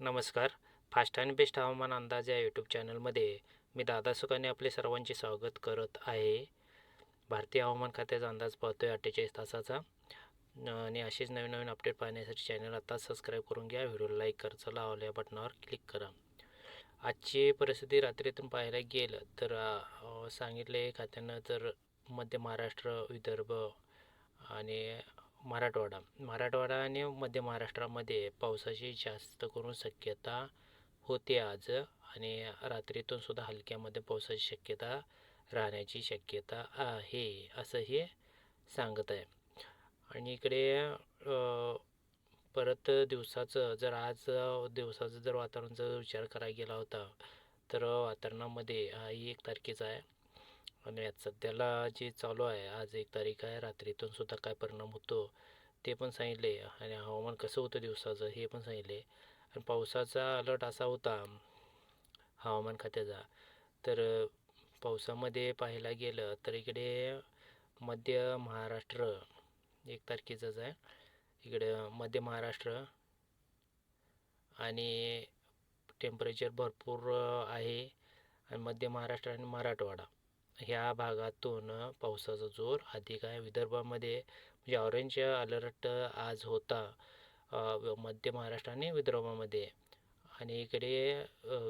नमस्कार. Fast and best हवामान अंदाज या यूट्यूब चॅनलमध्ये मी दादा सुकाने आपले सर्वांचे स्वागत करत आहे. भारतीय हवामान खात्याचा अंदाज पाहतो आहे अठ्ठेचाळीस तासाचा. आणि असेच नवीन नवीन अपडेट पाहण्यासाठी चॅनल आता सबस्क्राईब करून घ्या. व्हिडिओला लाईक कर. चला आवल्या या बटनावर क्लिक करा. आजची परिस्थिती रात्रीतून पाहायला गेलं तर सांगितले खात्यानं तर मध्य महाराष्ट्र विदर्भ आणि मराठवाडा. मराठवाडा आणि मध्य महाराष्ट्रामध्ये पावसाची जास्त करून शक्यता होते आज आणि रात्रीतून सुद्धा हलक्यामध्ये पावसाची शक्यता राहण्याची शक्यता आहे असं हे सांगत आहे. आणि इकडे परत दिवसाचं जर आज दिवसाचं जर वातावरणाचा विचार करायला गेला होता तर वातावरणामध्ये हा एक तारखेचा आहे. आणि आज सध्याला जे चालू आहे आज एक तारीख आहे रात्रीतून सुद्धा काय परिणाम होतो ते पण सांगितले. आणि हवामान कसं होतं दिवसाचं हे पण सांगितले. आणि पावसाचा अलर्ट असा होता हवामान खात्याचा. तर पावसामध्ये पाहायला गेलं तर इकडे मध्य महाराष्ट्र एक तारखेचंच आहे. इकडे मध्य महाराष्ट्र आणि टेम्परेचर भरपूर आहे. आणि मध्य महाराष्ट्र आणि मराठवाडा. ह्या भागातून पावसाचा जोर अधिक आहे. विदर्भामध्ये म्हणजे ऑरेंज अलर्ट आज होता मध्य महाराष्ट्र आणि विदर्भामध्ये. आणि इकडे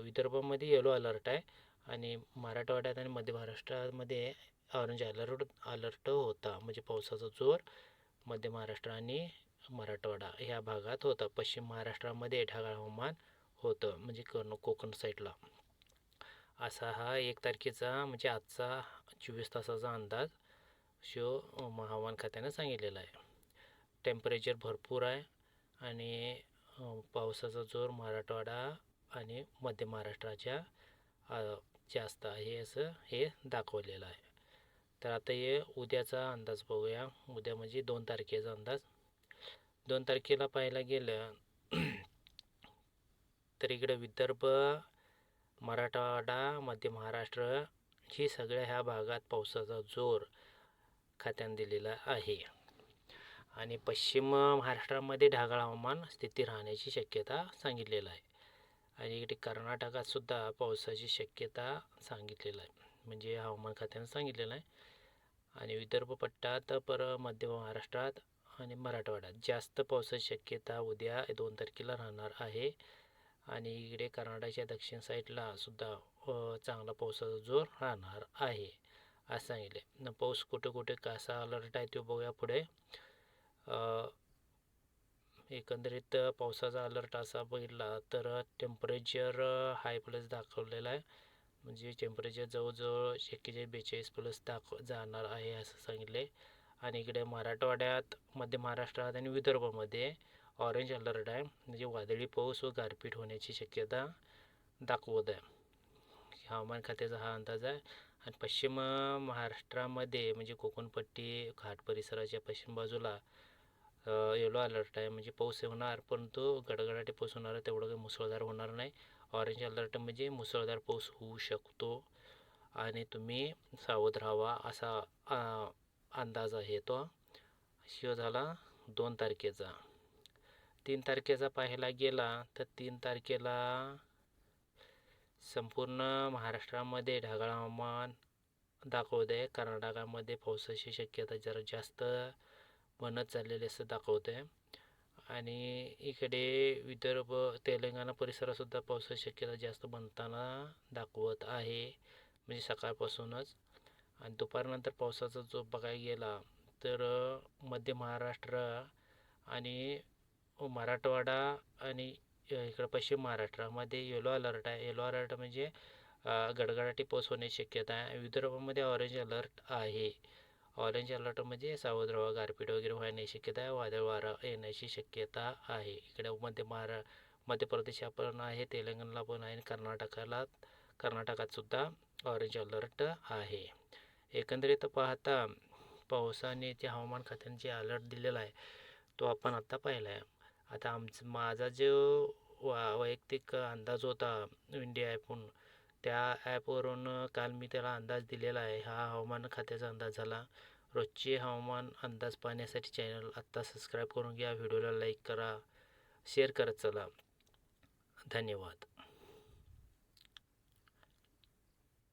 विदर्भामध्ये येलो अलर्ट आहे आणि मराठवाड्यात आणि मध्य महाराष्ट्रामध्ये ऑरेंज अलर्ट अलर्ट होता. म्हणजे पावसाचा जोर मध्य महाराष्ट्र आणि मराठवाडा ह्या भागात होता. पश्चिम महाराष्ट्रामध्ये ढगाळ हवामान होतं. म्हणजे कर्ण कोकण साईडला असा हा एक तारखेचा म्हणजे आजचा चोवीस तासाचा अंदाज शो हवामान खात्यानं सांगितलेला आहे. टेम्परेचर भरपूर आहे आणि पावसाचा जोर मराठवाडा आणि मध्य महाराष्ट्राच्या जास्त आहे असं हे दाखवलेलं आहे. तर आता हे उद्याचा अंदाज बघूया. उद्या म्हणजे दोन तारखेचा अंदाज. दोन तारखेला पाहायला गेलं तर इकडे विदर्भ मराठवाडा मध्य महाराष्ट्र ही सगळ्या ह्या भागात पावसाचा जोर खात्यानं दिलेला आहे. आणि पश्चिम महाराष्ट्रामध्ये ढगाळ हवामान स्थिती राहण्याची शक्यता सांगितलेलं आहे. आणि इकडे कर्नाटकात सुद्धा पावसाची शक्यता सांगितलेलं आहे. म्हणजे हवामान खात्यानं सांगितलेलं आहे. आणि विदर्भ पट्टात पर मध्य महाराष्ट्रात आणि मराठवाड्यात जास्त पावसाची शक्यता उद्या दोन तारखेला राहणार आहे. आणि इकडे कर्नाटकच्या दक्षिण साईडला सुद्धा चांगला पावसाचा जोर राहणार आहे असं सांगितले पाऊस कुठे कुठे कसा अलर्ट आहे तो बघूया पुढे. एकंदरीत पावसाचा अलर्ट असा बघितला तर टेम्परेचर हाय प्लस दाखवलेला आहे. म्हणजे टेम्परेचर जवळजवळ एक्केचाळीस बेचाळीस प्लस दाखव जाणार आहे असं सांगितले आणि इकडे मराठवाड्यात मध्य महाराष्ट्रात आणि विदर्भामध्ये ऑरेंज अलर्ट आहे. म्हणजे वादळी पाऊस व गारपीट होण्याची शक्यता दाखवत आहे. हवामान खात्याचा हा अंदाज आहे. आणि पश्चिम महाराष्ट्रामध्ये म्हणजे कोकणपट्टी घाट परिसराच्या पश्चिम बाजूला येलो अलर्ट आहे. म्हणजे पाऊस होणार परंतु गडगडाटे पाऊस होणार आहे तेवढं काही मुसळधार होणार नाही. ऑरेंज अलर्ट म्हणजे मुसळधार पाऊस होऊ शकतो. आणि तुम्ही सावध राहावा असा अंदाज आहे तो. शिव झाला दोन तारखेचा. तीन तारखेचा पाहायला गेला तर तीन तारखेला संपूर्ण महाराष्ट्रामध्ये ढगाळ हवामान दाखवत आहे कर्नाटकामध्ये पावसाची शक्यता जरा जास्त बनत चाललेली असं दाखवत आहे आणि इकडे विदर्भ तेलंगणा परिसरातसुद्धा पावसाची शक्यता जास्त बनताना दाखवत आहे. म्हणजे सकाळपासूनच. आणि दुपारनंतर पावसाचा जो बघायला गेला तर मध्य महाराष्ट्र आणि मराठवाडा आणि इकडं पश्चिम महाराष्ट्रामध्ये येलो अलर्ट आहे. येलो अलर्ट म्हणजे गडगडाटी पाऊस होण्याची शक्यता आहे. विदर्भामध्ये ऑरेंज अलर्ट आहे. ऑरेंज अलर्ट म्हणजे सावध रवा गारपीट वगैरे होण्याची शक्यता आहे. वादळ वारा येण्याची शक्यता आहे. इकडे मध्य महारा मध्य प्रदेश पण आहे. तेलंगणला पण आहे. आणि कर्नाटकाला कर्नाटकात सुद्धा ऑरेंज अलर्ट आहे. एकंदरीत पाहता पावसाने जे हवामान खात्याने जे अलर्ट दिलेला आहे तो आपण आत्ता पाहिला आहे आता आमचं माझा जो वा वैयक्तिक अंदाज होता इंडिया ॲपहून त्या ॲपवरून काल मी त्याला अंदाज दिलेला आहे. हा हवामान खात्याचा अंदाज झाला. रोजचे हवामान अंदाज पाहण्यासाठी चॅनल आत्ता सबस्क्राईब करून घ्या. व्हिडिओला लाईक करा. शेअर करत चला. धन्यवाद.